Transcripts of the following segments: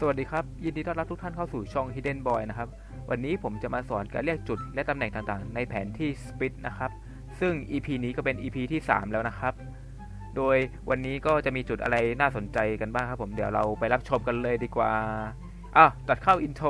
สวัสดีครับ ยินดีต้อนรับทุกท่านเข้าสู่ช่อง Hidden Boy นะครับ วันนี้ผมจะมาสอนการเรียกจุดและตำแหน่งต่างๆ ในแผนที่ Split นะครับ ซึ่ง EP นี้ก็เป็น EP ที่ 3 แล้วนะครับ โดยวันนี้ก็จะมีจุดอะไรน่าสนใจกันบ้างครับผมเดี๋ยวเราไปรับชมกันเลยดีกว่าอะตัดเข้าอินโทร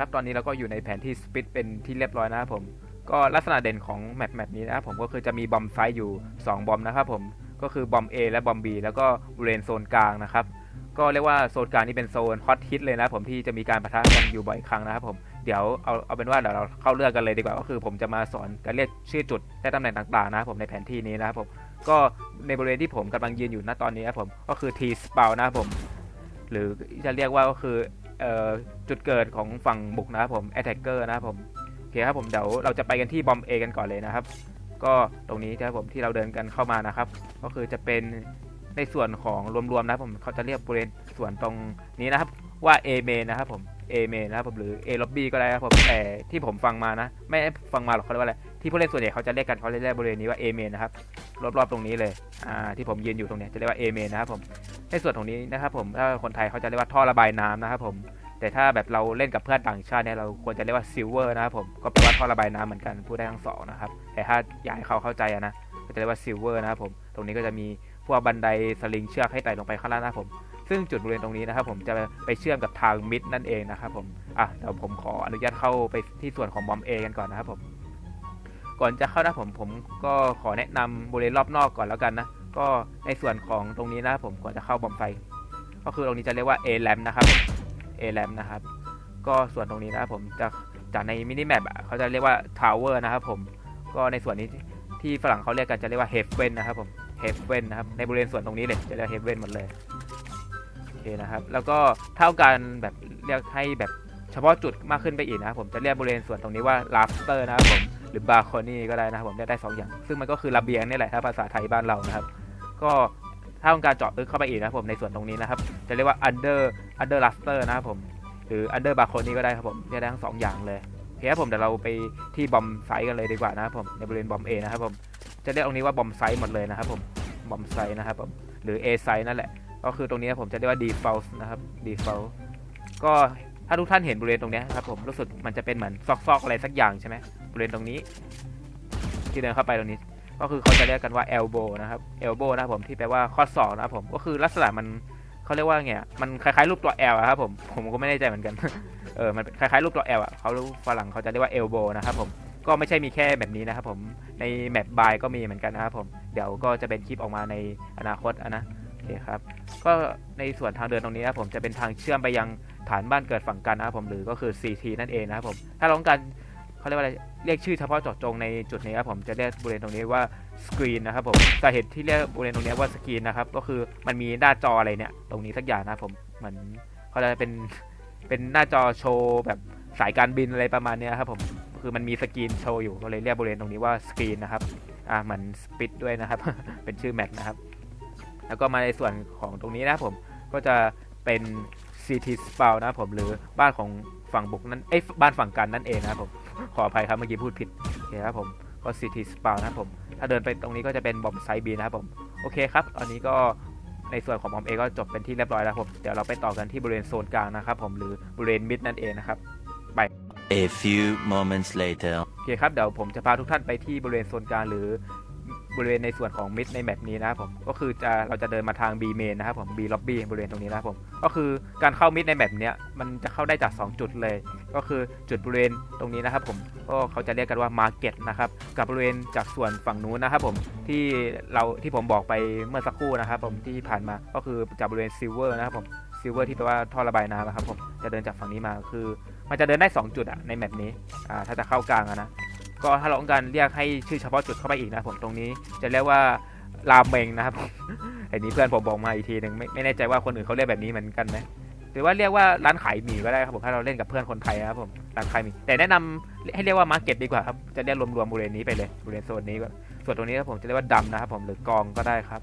ครับ ตอนนี้เราก็อยู่ในแผนที่สปิตเป็นที่เรียบร้อยนะครับผม ก็ลักษณะเด่นของแมปแมปนี้นะครับผมก็คือจะมีบอมไซต์อยู่ 2 บอมนะครับผม ก็คือบอม A และบอม B แล้วก็บริเวณโซนกลางนะครับ ก็เรียกว่าโซนกลางนี่เป็นโซนฮอตฮิตเลยนะครับผมที่จะมีการปะทะกันอยู่บ่อยครั้งนะครับผม เดี๋ยวเอาเอาเป็นว่าเดี๋ยวเราเข้าเรื่องกันเลยดีกว่า ก็คือผมจะมาสอนการเรียกชื่อจุดและตำแหน่งต่างๆนะครับผมในแผนที่นี้นะครับผม ก็ในบริเวณที่ผมกำลังยืนอยู่ณตอนนี้นะครับผม ก็คือ T spawn นะครับผม หรือจะเรียกว่าก็คือ จุดเกิดของฝั่งบุกนะครับผมแอตแทกเกอร์นะครับผมโอเคครับผมเดี๋ยวเราจะไปกันที่บอมเอกันก่อนเลยนะครับ ก็ตรงนี้นะครับผมที่เราเดินกันเข้ามานะครับ ก็คือจะเป็นในส่วนของรวมๆนะครับผมเขาจะเรียกบริเวณส่วนตรงนี้นะครับว่า A เมนะครับผม A main นะครับผมหรือ A lobby ก็ได้ครับผมแต่ที่ผมฟังมานะ ไม่ได้ฟังมาหรอกเขาเรียกว่าอะไรที่ผู้เล่นส่วนใหญ่เขาจะเรียกกันเขาเรียกบริเวณนี้ว่า A main นะครับรอบๆตรงนี้เลยอ่าที่ผมยืนอยู่ตรงนี้จะเรียกว่า A main นะครับผมในส่วนตรงนี้นะครับผมถ้าคนไทยเขาจะเรียกว่าท่อระบายน้ำนะครับผมแต่ถ้าแบบเราเล่นกับเพื่อนต่างชาติเนี่ยเราควรจะเรียกว่าซิลเวอร์นะครับผมก็แปลว่าท่อระบายน้ำเหมือนกันพูดได้ทั้งสองนะครับแต่ถ้าอยากให้เขาเข้าใจนะก็จะเรียกว่าซิลเวอร์นะครับผมตรงนี้ก็จะมีพวกบันไดสลิงเชือกให้ไต่ลงไปข้างล่างนะครับผม ซึ่งจุดบริเวณตรงนี้นะครับ ผมจะไปเชื่อมกับทางมิดนั่นเองนะครับผมอะเดี๋ยวผมขออนุญาตเข้าไปที่ส่วนของบอมเอกันก่อนนะครับผมก่อนจะเข้านะผมผมก็ขอแนะนำบริเวณรอบนอกก่อนแล้วกันนะก็ในส่วนของตรงนี้นะครับผมก่อนจะเข้าบอมไฟ ก็คือตรงนี้จะเรียกว่า A l a m นะครับ A l a m นะครับ ก็ส่วนตรงนี้นะครับผมจะจากในมินิแมปอะเขาจะเรียกว่า Tower นะครับผมก็ในส่วนนี้ที่ฝรั่งเขาเรียกกันจะเรียกว่า Heaven นะครับผม Heaven นะครับในบริเวณส่วนตรงนี้เลยจะเรียก Heaven หมดเลย เคนะครับ แล้วก็เท่ากันแบบเรียกให้แบบเฉพาะจุดมากขึ้นไปอีกนะครับผมจะเรียกบริเวณส่วนตรงนี้ว่า Rafter นะครับผมหรือ Balcony ก็ได้นะครับผมเรียกได้สองอย่าง ซึ่งมันก็คือระเบียงนี่แหละถ้าภาษาไทยบ้านเรานะครับ ก็ถ้าต้องการเจาะลึกเข้าไปอีกนะครับผมในส่วนตรงนี้นะครับ จะเรียกว่า under under raster นะครับผมหรือ under balcony ก็ได้ครับผมเรียกได้ทั้งสองอย่างเลยโอเคครับผมเดี๋ยวเราไปที่บอมไซต์กันเลยดีกว่านะครับผมในบริเวณบอม A นะครับผมจะเรียกตรงนี้ว่าบอมไซต์หมดเลยนะครับผมบอมไซต์นะครับผมหรือ A ไซต์นั่นแหละ ก็คือตรงนี้ผมจะเรียกว่า default นะครับ default ก็ถ้าทุกท่านเห็นบริเวณตรงนี้ครับผมรู้สึกมันจะเป็นเหมือนซอกๆอะไรสักอย่างใช่ไหมบริเวณตรงนี้ ที่เดินเข้าไปตรงนี้ ก็คือเขาจะเรียกกันว่า elbow นะครับ elbow นะครับผมที่แปลว่าข้อศอกนะครับผมก็คือลักษณะมันเขาเรียกว่าไงมันคล้ายๆรูปตัว L อะครับผมผมก็ไม่แน่ใจเหมือนกันเออมันคล้ายๆรูปตัว L อะเขาฝรั่งเขาจะเรียกว่า elbow นะครับผมก็ไม่ใช่มีแค่แบบนี้นะครับผมในแมปบายก็มีเหมือนกันนะครับผมเดี๋ยวก็จะเป็นคลิปออกมาในอนาคตอนะ คครับ ก็ในส่วนทางเดินตรงนี้นะครับผมจะเป็นทางเชื่อมไปยังฐานบ้านเกิดฝั่งกันนะครับผมหรือก็คือ CT นั่นเองนะครับผมถ้าเราต้องการเขาเรียกว่าอะไรเรียกชื่อเฉพาะเจาะจงในจุดนี้ครับผมจะเรียกบริเวณตรงนี้ว่าสกรีนนะครับผมสาเหตุที่เรียกบริเวณตรงนี้ว่าสกรีนนะครับก็คือมันมีหน้าจออะไรเนี่ยตรงนี้สักอย่างนะครับผมเหมือนเขาจะเป็นเป็นหน้าจอโชว์แบบสายการบินอะไรประมาณนี้ครับผมคือมันมีสกรีนโชว์อยู่ก็เลยเรียกบริเวณตรงนี้ว่าสกรีนนะครับอ่าเหมือนสปิดด้วยนะครับ เป็นชื่อแมปนะครับ แล้วก็มาในส่วนของตรงนี้นะครับผมก็จะเป็น CT spawn นะครับผมหรือบ้านของฝั่งบุกนั่นเอ้ยบ้านฝั่งกันนั่นเองนะครับผมขออภัยครับเมื่อกี้พูดผิดโอเคครับผมก็ CT spawn นะครับผมถ้าเดินไปตรงนี้ก็จะเป็นบอมไซบีนะครับผมโอเคครับตอนนี้ก็ในส่วนของบอมเอก็จบเป็นที่เรียบร้อยแล้วผมเดี๋ยวเราไปต่อกันที่บริเวณโซนกลางนะครับผมหรือบริเวณมิดนั่นเองนะครับ A few moments later. โอเคครับเดี๋ยวผมจะพาทุกท่านไปที่บริเวณโซนกลางหรือ บริเวณในส่วนของมิดในแมปนี้นะครับผมก็คือจะเราจะเดินมาทาง B main นะครับผม B lobby บริเวณตรงนี้นะครับผมก็คือการเข้ามิดในแมปเนี้ยมันจะเข้าได้จาก 2 จุดเลย ก็คือจุดบริเวณตรงนี้นะครับผมก็เขาจะเรียกกันว่า Market นะครับกับบริเวณจากส่วนฝั่งนู้นนะครับผมที่เราที่ผมบอกไปเมื่อสักครู่นะครับผมที่ผ่านมาก็คือจากบริเวณ Silver นะครับผม Silver ที่แปลว่าท่อระบายน้ำนะครับผมจะเดินจากฝั่งนี้มาคือ มันจะเดินได้ 2 จุดอะในแมปนี้อ่าถ้าจะเข้ากลางอะนะ ก็ถ้าเราต้องการเรียกให้ชื่อเฉพาะจุดเข้าไปอีกนะผมตรงนี้จะเรียกว่าราเมงนะครับไอ้นี้เพื่อนผมบอกมาอีกทีหนึ่งไม่แน่ใจว่าคนอื่นเขาเรียกแบบนี้เหมือนกันไหมหรือว่าเรียกว่าร้านขายหมี่ก็ได้ครับผมถ้าเราเล่นกับเพื่อนคนไทยนะครับผมร้านขายหมี่แต่แนะนำให้เรียกว่ามาร์เก็ตดีกว่าครับจะเรียกรวมๆบริเวณนี้ไปเลยบริเวณโซนนี้ก็ส่วนตรงนี้ครับผมจะเรียกว่าดำนะครับผมหรือกองก็ได้ครับ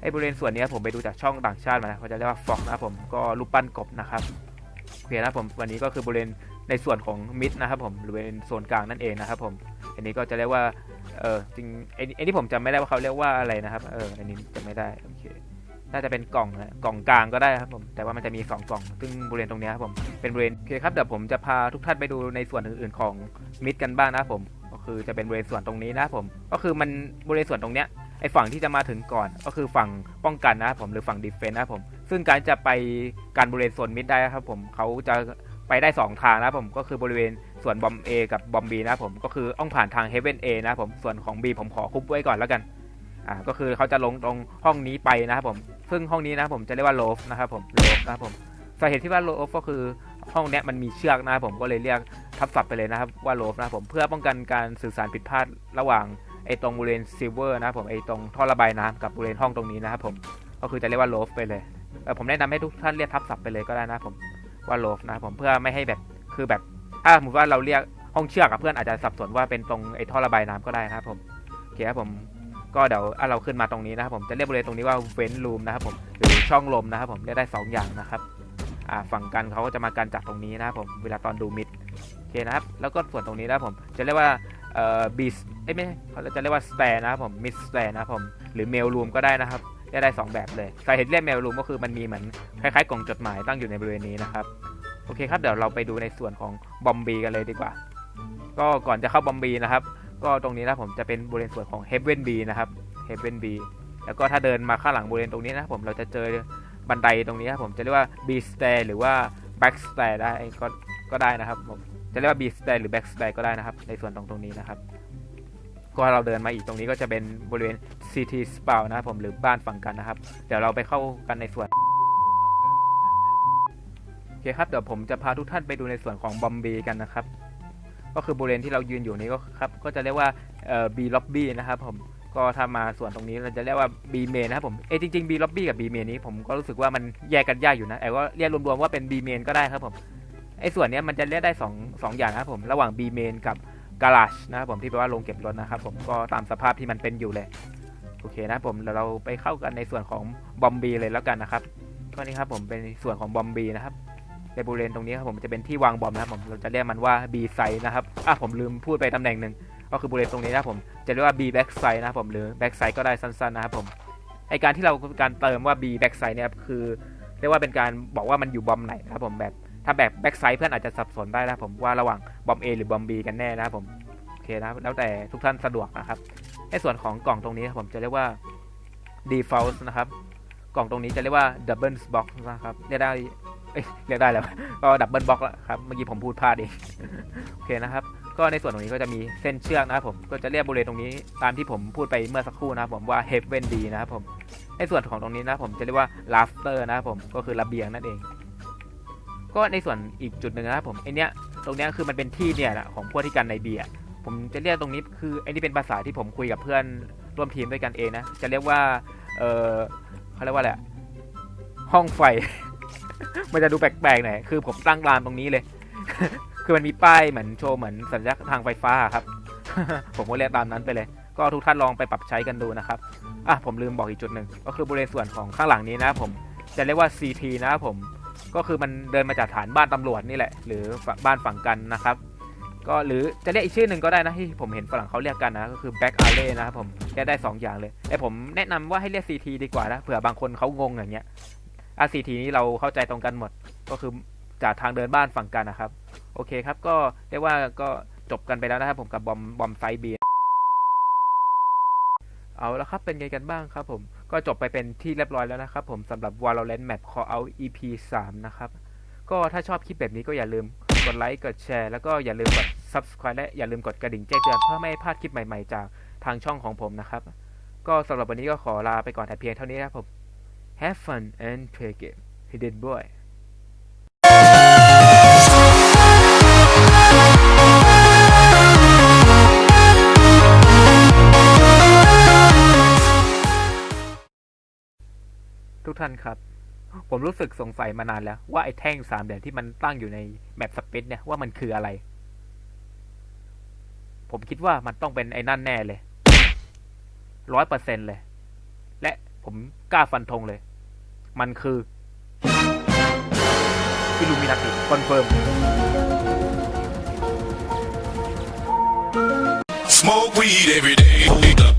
ไอ้บริเวณส่วนนี้ครับผมไปดูจากช่องต่างชาติมานะเขาจะเรียกว่าฟอกนะครับผมก็รูปปั้นกบนะครับโอเคนะครับผมวันนี้ก็คือบริเวณ ในส่วนของมิดนะครับผมหรือเป็นโซนกลางนั่นเองนะครับผมอันนี้ก็จะเรียกว่าเออจริงไอ้นี่ไอ้นี่ผมจำไม่ได้ว่าเขาเรียกว่าอะไรนะครับเอออันนี้จำไม่ได้โอเคน่าจะเป็นกล่องนะกล่องกลางก็ได้ครับผมแต่ว่ามันจะมีสองกล่อง ซึ่งบริเวณตรงนี้ครับผมเป็นบริเวณโอเคครับเดี๋ยวผมจะพาทุกท่านไปดูในส่วนอื่น ๆของมิดกันบ้างนะครับผมก็คือจะเป็นบริเวณส่วนตรงนี้นะครับผม ก็คือมันบริเวณส่วนตรงเนี้ยไอฝั่งที่จะมาถึงก่อน ก็คือฝั่งป้องกันนะครับผมหรือฝั่งดีเฟนต์นะครับผมซึ่งการจะไปการบริเวณโซนมิดได้ครับผมเขาจะ ไปได้ 2 ทางนะผมก็คือบริเวณส่วนบอม A กับบอม B นะผมก็คือต้องผ่านทาง Heaven A นะผมส่วนของ B ผมขอคุบไว้ก่อนแล้วกันอ่าก็คือเขาจะลงตรงห้องนี้ไปนะครับผมซึ่งห้องนี้นะผมจะเรียกว่าโลฟนะครับผมโลฟนะครับผมสาเหตุที่ว่าโลฟก็คือห้องนี้มันมีเชือกนะครับผมก็เลยเรียกทับศัพท์ไปเลยนะครับว่าโลฟนะครับผมเพื่อป้องกันการสื่อสารผิดพลาดระหว่างไอ้ตรงบริเวณซิลเวอร์นะครับผมไอ้ตรงท่อระบายน้ำกับบริเวณห้องตรงนี้นะครับผมก็คือจะเรียกว่าโลฟไปเลยผมแนะนำให้ทุกท่านเรียกทับศัพท์ไปเลยก็ได้นะครับผม ว่าโลฟนะครับผมเพื่อไม่ให้แบบคือแบบถ้าสมมติว่าเราเรียกห้องเชือกกับเพื่อนอาจจะสับสนว่าเป็นตรงไอ้ท่อระบายน้ำก็ได้นะครับผมโอเคครับผมก็เดี๋ยวเราขึ้นมาตรงนี้นะครับผมจะเรียกบริเวณตรงนี้ว่าเวนรูมนะครับผมหรือช่องลมนะครับผมเรียกได้สองอย่างนะครับอ่าฝั่งกันเขาก็จะมากันจากตรงนี้นะครับผมเวลาตอนดูมิดโอเคนะครับแล้วก็ส่วนตรงนี้นะครับผมจะเรียกว่าเอ่อบีสเอ้ยไม่เขาจะเรียกว่าสแตนนะครับผมมิสสแตนนะครับผมหรือเมลรูมก็ได้นะครับ เรียกได้สองแบบเลยสาเหตุเรียกเมลรูมก็คือมันมีเหมือนคล้ายๆกล่องจดหมายตั้งอยู่ในบริเวณนี้นะครับโอเคครับเดี๋ยวเราไปดูในส่วนของบอมบีกันเลยดีกว่า ก็ก่อนจะเข้าบอมบีนะครับ ก็ตรงนี้นะผมจะเป็นบริเวณส่วนของเฮเ e นบีนะครับเฮเ e นบีแล้วก็ถ้าเดินมาข้างหลังบริเวณตรงนี้นะผมเราจะเจอบันไดตรงนี้ครับผมจะเรียกว่า B stair หรือว่า back stair ได้ก็ก็ได้นะครับผมจะเรียกว่า B stair หรือ back stair ก็ได้นะครับ ในส่วนตรงตรงนี้นะครับ ก็เราเดินมาอีกตรงนี้ก็จะเป็นบริเวณ CT Spa นะครับผมหรือบ้านฝั่งกันนะครับ เดี๋ยวเราไปเข้ากันในส่วนโอเคครับเดี๋ยวผมจะพาทุกท่านไปดูในส่วนของบอมบีกันนะครับ ก็คือบริเวณที่เรายืนอยู่นี้ก็ครับก็จะเรียกว่าเอ่อ B lobby นะครับผมก็ถ้ามาส่วนตรงนี้เราจะเรียกว่า B main นะครับผมเอจริงๆ B lobby กับ B main นี้ผมก็รู้สึกว่ามันแยกกันยากอยู่นะแต่ก็เรียกรวมๆว่าเป็น B main ก็ได้ครับผมไอ้ส่วนนี้มันจะเรียกได้สองสองอย่างนะครับผมระหว่าง B main กับ garage นะครับผมที่แปลว่าโรงเก็บรถนะครับผมก็ตามสภาพที่มันเป็นอยู่เลยโอเคนะผมเราไปเข้ากันในส่วนของบอมบีเลยแล้วกันนะครับก็นี่ครับผมเป็นส่วนของบอมบีนะครับในบริเวณตรงนี้ครับผมจะเป็นที่วางบอมนะครับผมเราจะเรียกมันว่า B side นะครับอะผมลืมพูดไปตำแหน่งหนึ่งก็คือบริเวณตรงนี้นะครับผมจะเรียกว่า B back side นะครับผมหรือ back side ก็ได้สั้นๆนะครับผมไอการที่เราการเติมว่า B back side เนี่ยคือเรียกว่าเป็นการบอกว่ามันอยู่บอมไหนนะครับผมแบบ ถ้าแบบแบ็กไซด์เพื่อนอาจจะสับสนได้นะผมว่าระหว่างบอม A หรือบอม B กันแน่นะผมโอเคนะแล้วแต่ทุกท่านสะดวกนะครับในส่วนของกล่องตรงนี้ผมจะเรียกว่า default นะครับ กล่องตรงนี้จะเรียกว่า double box นะครับเรียกได้เรียกได้แล้วก็ double box แล้วครับเมื่อกี้ผมพูดพลาดเองโอเคนะครับ ก็ในส่วนตรงนี้ก็จะมีเส้นเชือกนะครับผมก็จะเรียกบริเวณตรงนี้ตามที่ผมพูดไปเมื่อสักครู่นะครับผมว่า heaven D นะครับผมในส่วนของตรงนี้นะผมจะเรียกว่า rafter นะครับผมก็คือระเบียงนั่นเอง ก็ในส่วนอีกจุดหนึ่งนะครับผมไอเนี้ยตรงเนี้ยคือมันเป็นที่เนี่ยแหละของพวกที่กันในเบียร์ผมจะเรียกตรงนี้คือไอ้นี่เป็นภาษาที่ผมคุยกับเพื่อนร่วมทีมด้วยกันเองนะจะเรียกว่าเออเขาเรียกว่าอะไรห้องไฟ มันจะดูแปลกๆหน่อยคือผมตั้งรามตรงนี้เลย คือมันมีป้ายเหมือนโชว์เหมือนสัญลักษณ์ทางไฟฟ้าครับ ผมก็เรียกตามนั้นไปเลย ก็ทุกท่านลองไปปรับใช้กันดูนะครับอะผมลืมบอกอีกจุดหนึ่งก็คือบริเวณส่วนของข้างหลังนี้นะผมจะเรียกว่า CT นะครับผม ก็คือมันเดินมาจากฐานบ้านตำรวจนี่แหละ หรือบ้านฝั่งกันนะครับ ก็หรือจะเรียกอีกชื่อหนึ่งก็ได้นะที่ผมเห็นฝรั่งเขาเรียกกันนะก็คือ back alley นะครับผมเรียกได้ 2 อย่างเลยแต่ผมแนะนำว่าให้เรียก CT ดีกว่านะเผื่อบางคนเขางงอย่างเงี้ยอะ CT นี้เราเข้าใจตรงกันหมด ก็คือจากทางเดินบ้านฝั่งกันนะครับ โอเคครับก็เรียกว่าก็จบกันไปแล้วนะครับผมกับบอมบอมไซบีเอาละครับเป็นไงกันบ้างครับผม ก็จบไปเป็นที่เรียบร้อยแล้วนะครับผมสำหรับ Valorant Map Call Out EP 3 นะครับ ก็ถ้าชอบคลิปแบบนี้ก็อย่าลืมกดไลค์ กดแชร์ แล้วก็อย่าลืมกด Subscribe และอย่าลืมกดกระดิ่งแจ้งเตือนเพื่อไม่ให้พลาดคลิปใหม่ๆ จากทางช่องของผมนะครับ ก็สำหรับวันนี้ก็ขอลาไปก่อนแต่เพียงเท่านี้นะครับผม Have fun and play game Hidden Boy ท่านครับ ผมรู้สึกสงสัยมานานแล้ว ว่าไอ้แท่งสามเหลี่ยมที่มันตั้งอยู่ในแมปสเปซเนี่ยว่ามันคืออะไร ผมคิดว่ามันต้องเป็นไอ้นั่นแน่เลยร้อยเปอร์เซ็นเลย และผมกล้าฟันธงเลย มันคืออิลูมินาติคอนเฟิร์ม Smoke weed every day. Hold up,